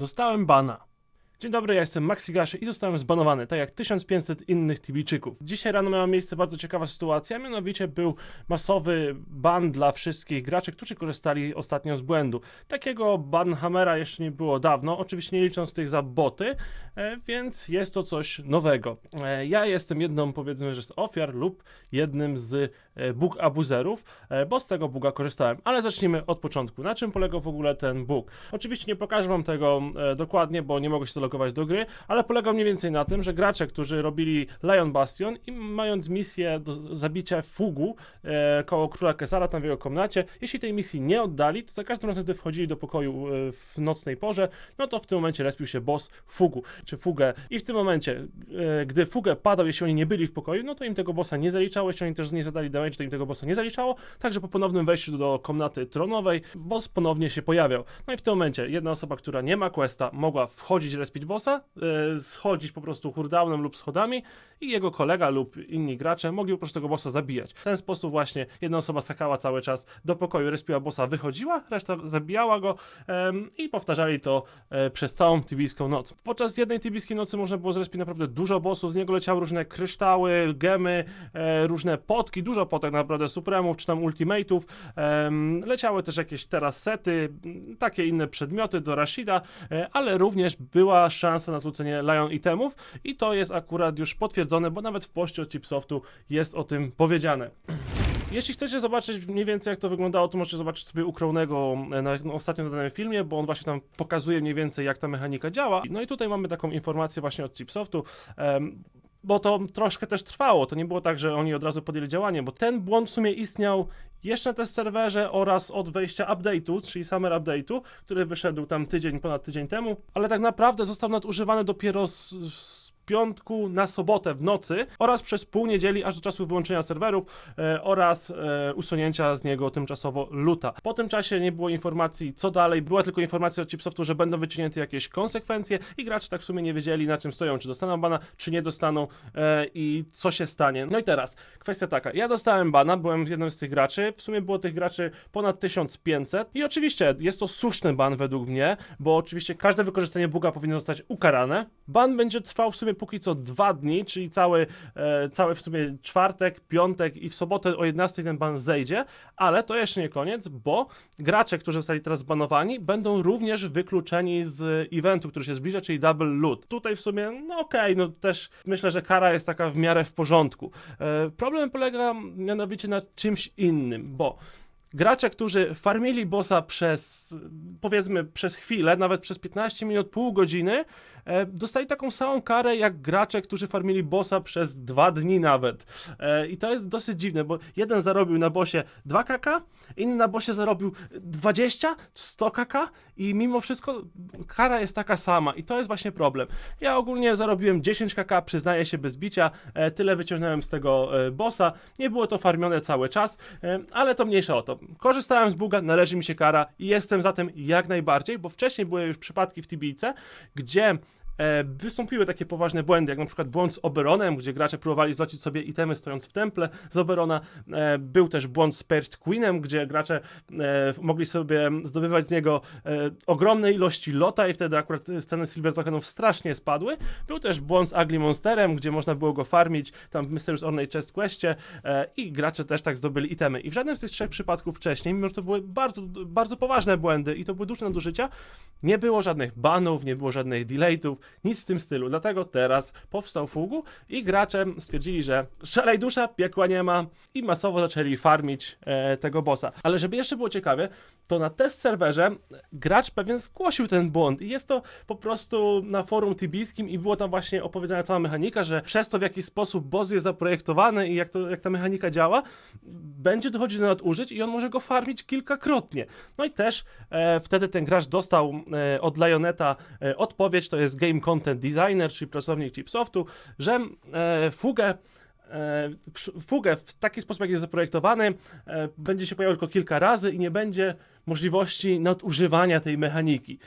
Dostałem bana. Dzień dobry, ja jestem Maxi Gaszy i zostałem zbanowany, tak jak 1500 innych Tibijczyków. Dzisiaj rano miała miejsce bardzo ciekawa sytuacja, mianowicie był masowy ban dla wszystkich graczy, którzy korzystali ostatnio z błędu. Takiego banhamera jeszcze nie było dawno, oczywiście nie licząc tych za boty, e, więc jest to coś nowego. E, Ja jestem jedną, powiedzmy, że z ofiar lub jednym z e, bug abuzerów, bo z tego buga korzystałem. Ale zacznijmy od początku. Na czym polegał w ogóle ten bug? Oczywiście nie pokażę wam tego dokładnie, bo nie mogę się zalogować do gry, ale polegał mniej więcej na tym, że gracze, którzy robili Lion Bastion i mając misję do zabicia Fugu e, koło króla Kesara tam w jego komnacie, jeśli tej misji nie oddali, to za każdym razem, gdy wchodzili do pokoju e, w nocnej porze, no to w tym momencie respił się boss Fugu, czy Fugę i w tym momencie, e, gdy Fugę padał, jeśli oni nie byli w pokoju, no to im tego bossa nie zaliczało, jeśli oni też nie zadali damage, to im tego bossa nie zaliczało, także po ponownym wejściu do komnaty tronowej, boss ponownie się pojawiał. No i w tym momencie jedna osoba, która nie ma questa, mogła wchodzić, respić bossa, e, schodzić po prostu hurdownem lub schodami i jego kolega lub inni gracze mogli po prostu tego bossa zabijać. W ten sposób właśnie jedna osoba skakała cały czas do pokoju, respiła bossa, wychodziła, reszta zabijała go i powtarzali to e, przez całą tibijską noc. Podczas jednej tibijskiej nocy można było zrespić naprawdę dużo bossów, z niego leciały różne kryształy, gemy, e, różne potki, dużo potek naprawdę supremów czy tam ultimate'ów. Leciały też jakieś teraz sety, takie inne przedmioty do Rashida, ale również była szansa na zlecenie Lion itemów i to jest akurat już potwierdzone, bo nawet w poście od Chipsoftu jest o tym powiedziane. Jeśli chcecie zobaczyć mniej więcej jak to wyglądało, to możecie zobaczyć sobie u e, na, na ostatnio nadanym filmie, bo on właśnie tam pokazuje mniej więcej jak ta mechanika działa. No i tutaj mamy taką informację właśnie od Chipsoftu. em, bo to troszkę też trwało. To nie było tak, że oni od razu podjęli działanie, bo ten błąd w sumie istniał jeszcze na test serwerze oraz od wejścia update'u, czyli summer update'u, który wyszedł tam tydzień, ponad tydzień temu, ale tak naprawdę został nadużywany dopiero z, z piątku na sobotę w nocy oraz przez pół niedzieli aż do czasu wyłączenia serwerów e, oraz e, usunięcia z niego tymczasowo luta. Po tym czasie nie było informacji co dalej, była tylko informacja od Chipsoftu, że będą wyciągnięte jakieś konsekwencje i gracze tak w sumie nie wiedzieli na czym stoją, czy dostaną bana, czy nie dostaną e, i co się stanie. No i teraz kwestia taka, ja dostałem bana, byłem jednym z tych graczy, w sumie było tych graczy ponad 1500 i oczywiście jest to słuszny ban według mnie, bo oczywiście każde wykorzystanie buga powinno zostać ukarane. Ban będzie trwał w sumie póki co dwa dni, czyli cały, e, cały w sumie czwartek, piątek i w sobotę o 11 ten ban zejdzie, ale to jeszcze nie koniec, bo gracze, którzy zostali teraz zbanowani, będą również wykluczeni z eventu, który się zbliża, czyli Double Loot. Tutaj w sumie, no okej, no też myślę, że kara jest taka w miarę w porządku. E, problem polega mianowicie na czymś innym, bo gracze, którzy farmili bossa przez, powiedzmy, przez chwilę, nawet przez 15 minut, pół godziny, e, dostali taką samą karę jak gracze, którzy farmili bossa przez dwa dni nawet. E, I to jest dosyć dziwne, bo jeden zarobił na bossie 2 kk, inny na bossie zarobił 20, 100 kk i mimo wszystko kara jest taka sama i to jest właśnie problem. Ja ogólnie zarobiłem 10 kk, przyznaję się bez bicia, e, tyle wyciągnąłem z tego e, bossa. Nie było to farmione cały czas, e, ale to mniejsza o to. Korzystałem z buga, należy mi się kara i jestem za tym jak najbardziej, bo wcześniej były już przypadki w Tibijce, gdzie wystąpiły takie poważne błędy, jak na przykład błąd z Oberonem, gdzie gracze próbowali zlocić sobie itemy stojąc w temple z Oberona. E, był też błąd z Pert Queenem, gdzie gracze e, mogli sobie zdobywać z niego e, ogromne ilości lota i wtedy akurat sceny Silver Tokenów strasznie spadły. Był też błąd z Ugly Monsterem, gdzie można było go farmić tam w Mysterious Ornate Chest Questie e, i gracze też tak zdobyli itemy. I w żadnym z tych trzech przypadków wcześniej, mimo że to były bardzo, bardzo poważne błędy i to były duże nadużycia, nie było żadnych banów, nie było żadnych delaytów, nic w tym stylu. Dlatego teraz powstał Fugu i gracze stwierdzili, że szalej dusza, piekła nie ma i masowo zaczęli farmić e, tego bossa. Ale żeby jeszcze było ciekawie, to na test serwerze gracz pewien zgłosił ten błąd i jest to po prostu na forum tibijskim i było tam właśnie opowiedziana cała mechanika, że przez to w jaki sposób boss jest zaprojektowany i jak, to, jak ta mechanika działa, będzie dochodzić do nadużyć i on może go farmić kilkakrotnie. No i też e, wtedy ten gracz dostał e, od Lioneta e, odpowiedź, to jest Game Content Designer, czyli pracownik Chipsoftu, że e, fugę e, fugę w taki sposób, jak jest zaprojektowany, e, będzie się pojawiał tylko kilka razy i nie będzie możliwości nadużywania tej mechaniki.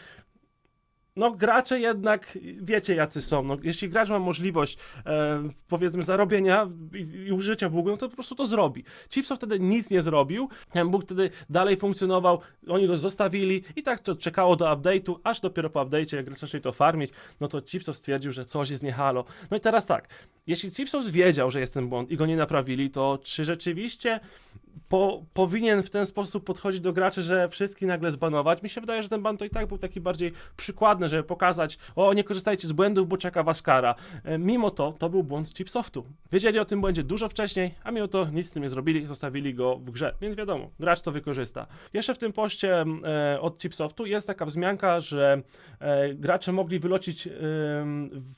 No gracze jednak, wiecie jacy są, no, jeśli gracz ma możliwość, e, powiedzmy, zarobienia i, i użycia bugu, no to po prostu to zrobi. Chipso wtedy nic nie zrobił, bóg wtedy dalej funkcjonował, oni go zostawili i tak to czekało do update'u, aż dopiero po update'cie, jak zaczęli to farmić, no to Chipsos stwierdził, że coś jest nie halo. No i teraz tak, jeśli Chipsos wiedział, że jest ten błąd i go nie naprawili, to czy rzeczywiście po, powinien w ten sposób podchodzić do graczy, że wszystkich nagle zbanować? Mi się wydaje, że ten ban to i tak był taki bardziej przykładny, żeby pokazać, o nie korzystajcie z błędów, bo czeka was kara. E, Mimo to, to był błąd Chipsoftu. Wiedzieli o tym błędzie dużo wcześniej, a mimo to nic z tym nie zrobili, zostawili go w grze. Więc wiadomo, gracz to wykorzysta. Jeszcze w tym poście e, od Chipsoftu jest taka wzmianka, że e, gracze mogli wylocić e,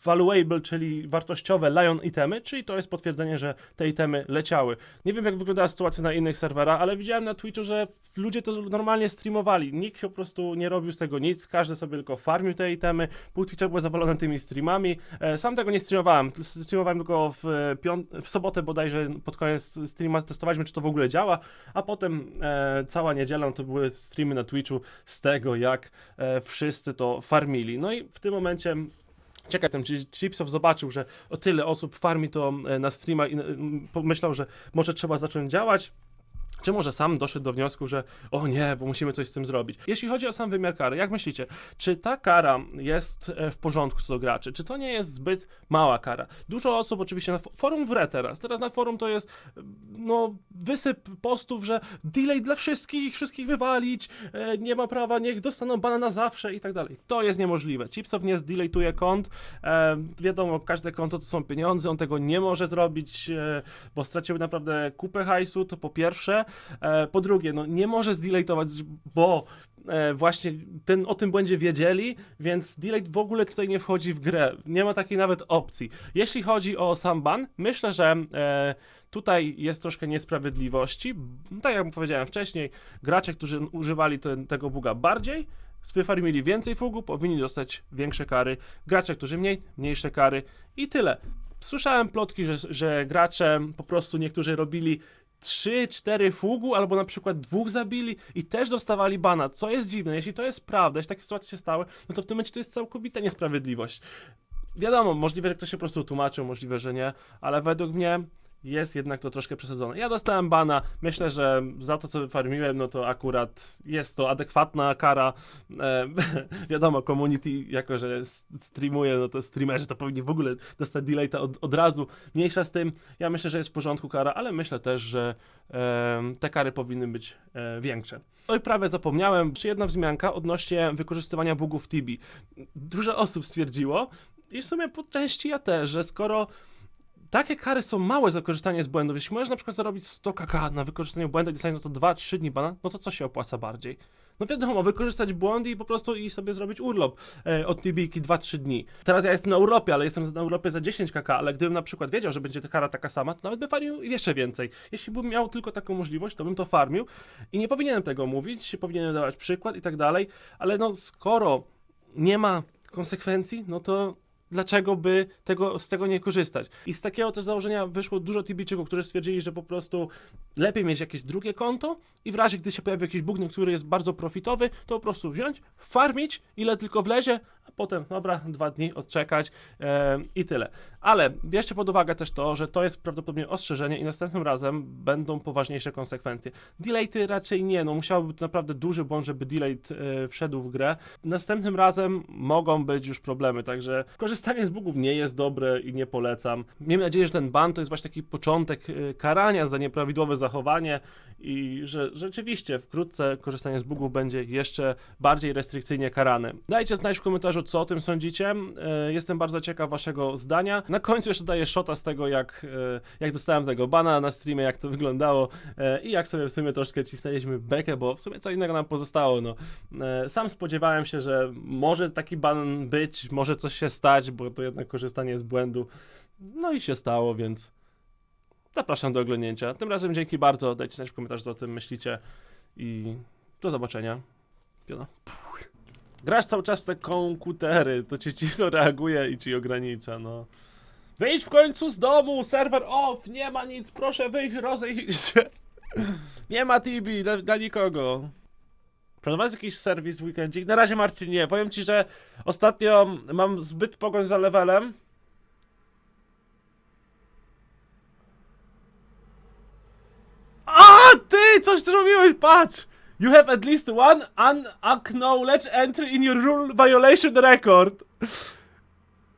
valuable, czyli wartościowe Lion itemy, czyli to jest potwierdzenie, że te itemy leciały. Nie wiem, jak wyglądała sytuacja na innych serwerach, ale widziałem na Twitchu, że ludzie to normalnie streamowali. Nikt po prostu nie robił z tego nic, każdy sobie tylko farmił te itemy. Pół Twitcha było zawalone tymi streamami. E, Sam tego nie streamowałem, streamowałem tylko w, e, w sobotę bodajże pod koniec streama testowaliśmy, czy to w ogóle działa, a potem e, cała niedziela no to były streamy na Twitchu z tego, jak e, wszyscy to farmili. No i w tym momencie Ciekaw jestem, czy Chipsow zobaczył, że o tyle osób farmi to e, na streama i pomyślał, że może trzeba zacząć działać. Czy może sam doszedł do wniosku, że o nie, bo musimy coś z tym zrobić. Jeśli chodzi o sam wymiar kary, jak myślicie, czy ta kara jest e, w porządku co do graczy? Czy to nie jest zbyt mała kara? Dużo osób oczywiście na fo- forum wre teraz. Teraz na forum to jest no wysyp postów, że delay dla wszystkich, wszystkich wywalić, e, nie ma prawa, niech dostaną bana na zawsze i tak dalej. To jest niemożliwe. Chipsow nie zdelaytuje kont. E, wiadomo, każde konto to są pieniądze, on tego nie może zrobić, bo stracił naprawdę kupę hajsu, to po pierwsze. E, po drugie, no nie może zdelaytować, bo e, właśnie ten, o tym błędzie wiedzieli, więc delay w ogóle tutaj nie wchodzi w grę. Nie ma takiej nawet opcji. Jeśli chodzi o sam ban, myślę, że e, tutaj jest troszkę niesprawiedliwości. Tak jak powiedziałem wcześniej, gracze, którzy używali ten, tego buga bardziej, wyfarmili więcej fugu, powinni dostać większe kary. Gracze, którzy mniej, mniejsze kary i tyle. Słyszałem plotki, że, że gracze po prostu niektórzy robili 3-4 fugu, albo na przykład dwóch zabili i też dostawali bana, co jest dziwne. Jeśli to jest prawda, jeśli takie sytuacje się stały, no to w tym momencie to jest całkowita niesprawiedliwość. Wiadomo, możliwe, że ktoś się po prostu tłumaczył, możliwe, że nie, ale według mnie jest jednak to troszkę przesadzone. Ja dostałem bana, myślę, że za to, co wyfarmiłem, no to akurat jest to adekwatna kara. E, wiadomo, community, jako że streamuje, no to streamerzy to powinni w ogóle dostać delayta od, od razu. Mniejsza z tym, ja myślę, że jest w porządku kara, ale myślę też, że e, te kary powinny być e, większe. No i prawie zapomniałem, jeszcze jedna wzmianka odnośnie wykorzystywania bugów Tibi. Dużo osób stwierdziło, i w sumie po części ja też, że skoro takie kary są małe za korzystanie z błędów. Jeśli możesz na przykład zarobić 100 kk na wykorzystaniu błędu i dostaniesz to 2-3 dni bana, no to co się opłaca bardziej? No wiadomo, wykorzystać błąd i po prostu i sobie zrobić urlop e, od TBiki 2-3 dni. Teraz ja jestem na urlopie, ale jestem na urlopie za 10 kk, ale gdybym na przykład wiedział, że będzie ta kara taka sama, to nawet by farmił jeszcze więcej. Jeśli bym miał tylko taką możliwość, to bym to farmił i nie powinienem tego mówić, powinienem dawać przykład i tak dalej, ale no skoro nie ma konsekwencji, no to dlaczego by tego, z tego nie korzystać. I z takiego też założenia wyszło dużo Tibijczyków, którzy stwierdzili, że po prostu lepiej mieć jakieś drugie konto i w razie, gdy się pojawi jakiś bug, który jest bardzo profitowy, to po prostu wziąć, farmić, ile tylko wlezie, potem, dobra, dwa dni odczekać e, i tyle. Ale bierzcie pod uwagę też to, że to jest prawdopodobnie ostrzeżenie i następnym razem będą poważniejsze konsekwencje. Delaty raczej nie, no musiałby być naprawdę duży błąd, żeby delate e, wszedł w grę. Następnym razem mogą być już problemy, także korzystanie z bugów nie jest dobre i nie polecam. Miejmy nadzieję, że ten ban to jest właśnie taki początek e, karania za nieprawidłowe zachowanie i że rzeczywiście wkrótce korzystanie z bugów będzie jeszcze bardziej restrykcyjnie karane. Dajcie znać w komentarzu, co o tym sądzicie. E, Jestem bardzo ciekaw waszego zdania. Na końcu jeszcze daję shota z tego, jak, e, jak dostałem tego bana na streamie, jak to wyglądało e, i jak sobie w sumie troszkę cisnęliśmy bekę, bo w sumie co innego nam pozostało. No. Sam spodziewałem się, że może taki ban być, może coś się stać, bo to jednak korzystanie z błędu. No i się stało, więc zapraszam do oglądnięcia. Tym razem dzięki bardzo. Dajcie znać w komentarzu, co o tym myślicie i do zobaczenia. Piona. Grasz cały czas w te komputery, to ci dziwno reaguje i ci ogranicza, no. Wyjdź w końcu z domu, serwer off, nie ma nic, proszę wyjść, rozejść się. Nie ma TB dla, dla nikogo. Planowałeś jakiś serwis w weekendzik? Na razie Marcin nie. Powiem ci, że ostatnio mam zbyt pogoń za levelem. A ty! Coś zrobiłeś, patrz! You have at least one unacknowledged entry in your rule violation record.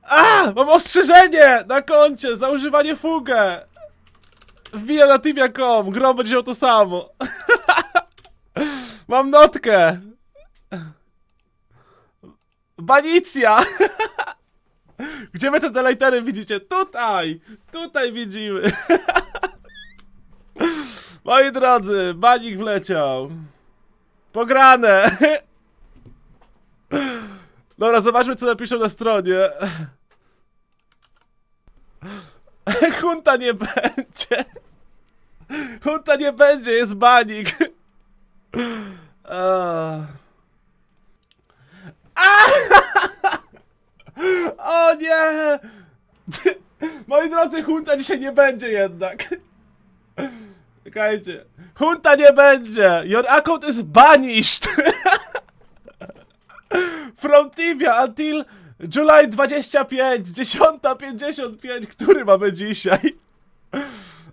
A! Mam ostrzeżenie na koncie za używanie fugę. Wbijam na teamia.com, grom będzie miał to samo. Mam notkę. Banicja! Gdzie wy te delejtery widzicie? Tutaj! Tutaj widzimy. Moi drodzy, banik wleciał. Pograne! Dobra, zobaczmy co napiszą na stronie. Hunta nie będzie. Hunta nie będzie, jest banik. O nie! Moi drodzy, Hunta dzisiaj nie będzie jednak. Czekajcie. Hunta nie będzie! Your account is banished! From Tibia until July 25, 10.55, który mamy dzisiaj?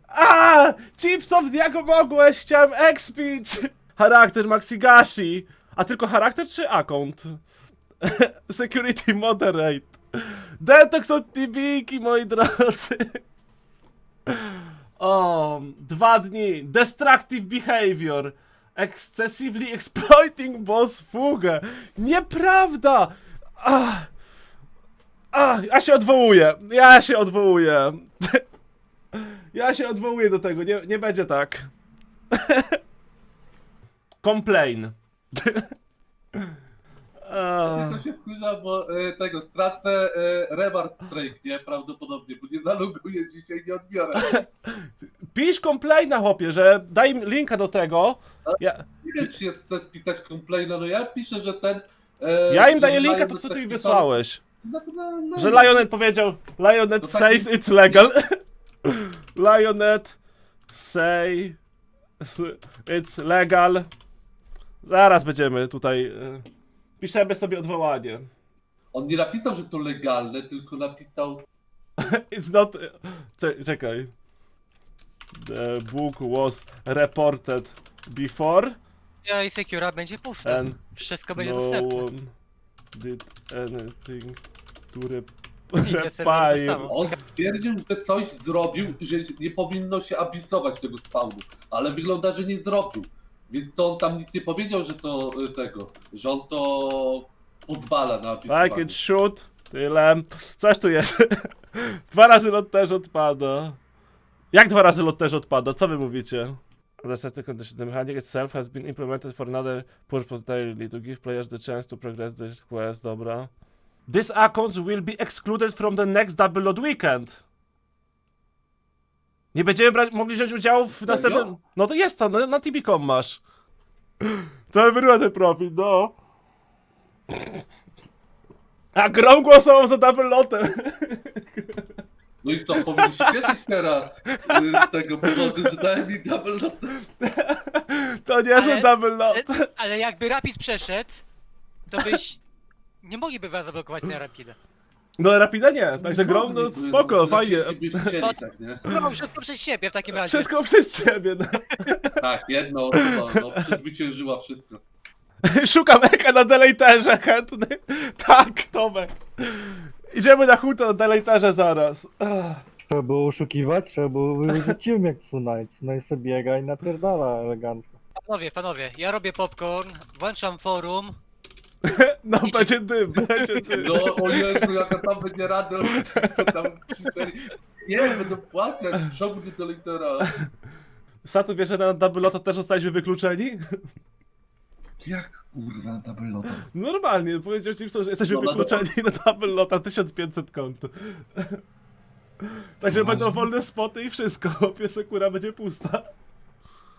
A! Chipsoft, jak mogłeś? Chciałem expić! Charakter Maxigashi. A tylko charakter czy account? Security Moderate. Detox od Tibiki, moi drodzy. O, dwa dni. Destructive behavior. Excessively exploiting boss fugę. Nieprawda! Ach. Ach, ja się odwołuję. Ja się odwołuję. Ja się odwołuję do tego. Nie, nie będzie tak. Complain. To się wkurza, bo e, tego stracę e, reward strike, nie? Prawdopodobnie, bo nie zaloguję dzisiaj, nie odbiorę. Pisz complaina, chłopie, że daj mi linka do tego. Ja, Nie wiem, czy jest sens pisać complaina, no ja piszę, że ten... E, ja im że daję linka, Lionel to co ty mi wysłałeś? No to na, na, Że Lionet powiedział, Lionet To says it's legal. Lionet say it's legal. Zaraz będziemy tutaj. y, Piszemy sobie odwołanie. On nie napisał, że to legalne, tylko napisał... It's not. Cze- Czekaj. The book was reported before Ja i Secura będzie pusta. and Wszystko będzie no dostępne. one did anything to rep- I serwer to repair. samo. On stwierdził, że coś zrobił i że nie powinno się abisować tego spawnu, ale wygląda, że nie zrobił. Więc to on tam nic nie powiedział, że to y, tego, że on to pozwala na abisowanie. Tak, it shoot. Tyle. Coś tu jest. dwa razy lot też odpada. Jak dwa razy lot też odpada? Co wy mówicie? The setting condition the mechanic itself has been implemented for another purpose entirely to give players the chance to progress the quest, dobra. These accounts will be excluded from the next double load weekend. Nie będziemy brać, mogli wziąć udziału w następnym... No to jest tam, na, na TB.com masz. To wyrywa ten profil, no. A Grom głosował za double lotem. No i co, powinien się cieszyć teraz y, z tego powodu, że dałem mi double lot. To nie są double lot. Ale, ale jakby Rapid przeszedł, to byś... Nie mogliby was zablokować na Rapida. No Rapida nie, także Grom, no spoko, fajnie. By chcieli, tak, nie? No, wszystko przez siebie w takim razie. Wszystko przez ciebie, no. Tak, jedna osoba, no, przezwyciężyła wszystko. Szukam Eka na delejterze, chętny. Tak, Tomek. Idziemy na hutę na delejterze zaraz. Ach. Trzeba było oszukiwać, trzeba było wyrzucić jak Tsunai. Tsunai sobie biega i napierdala elegancko. Panowie, panowie, ja robię popcorn, włączam forum. No, będzie dym, będzie dym. No, o Jezu, jaka tam będzie rada, co tam krzyczeli. Nie, będą płakać, ciągnie do litera. Satu, wiesz, że na double lota też zostaliśmy wykluczeni? Jak kurwa double lota? Normalnie, powiedział ci, że jesteśmy No, no, wykluczeni na double lota 1500 kont. Także Poważnie? będą wolne spoty i wszystko, piesekura będzie pusta.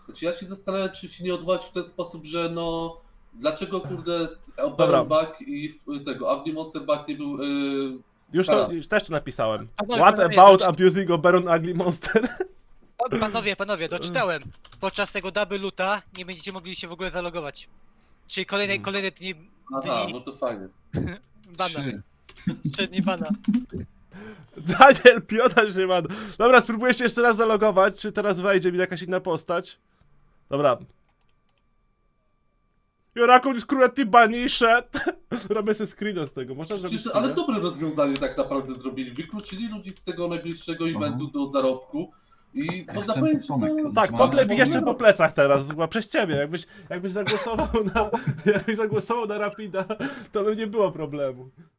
Znaczy ja się zastanawiam, czy się nie odwołać w ten sposób, że no... Dlaczego, kurde. Baron Buck i w- tego, Agni Monster Buck nie był... Yy, Już to, Dobra. już też to napisałem. Panowie, What panowie, about doczy- abusing Oberon Ugly Monster? Pa- Panowie, panowie, doczytałem. Podczas tego double loota nie będziecie mogli się w ogóle zalogować. Czyli kolejne, Mm. kolejne dni Aha, Dni. no to fajnie. bana. Trzy. Trzy dni bana. Daniel Piona Szyman. Dobra, spróbuję się jeszcze raz zalogować, czy teraz wejdzie mi jakaś inna postać. Dobra. Jorakun is currently banished. Robię sobie screena z tego, można zrobić Przecież, ale screena? dobre rozwiązanie tak naprawdę zrobili. Wykluczyli ludzi z tego najbliższego eventu do zarobku i można powiedzieć, że Tomek. to... Tak, Zmarł. poklep mi jeszcze po plecach teraz, chyba przez ciebie. Jakbyś, jakbyś zagłosował na, jakbyś zagłosował na Rapida, to by nie było problemu.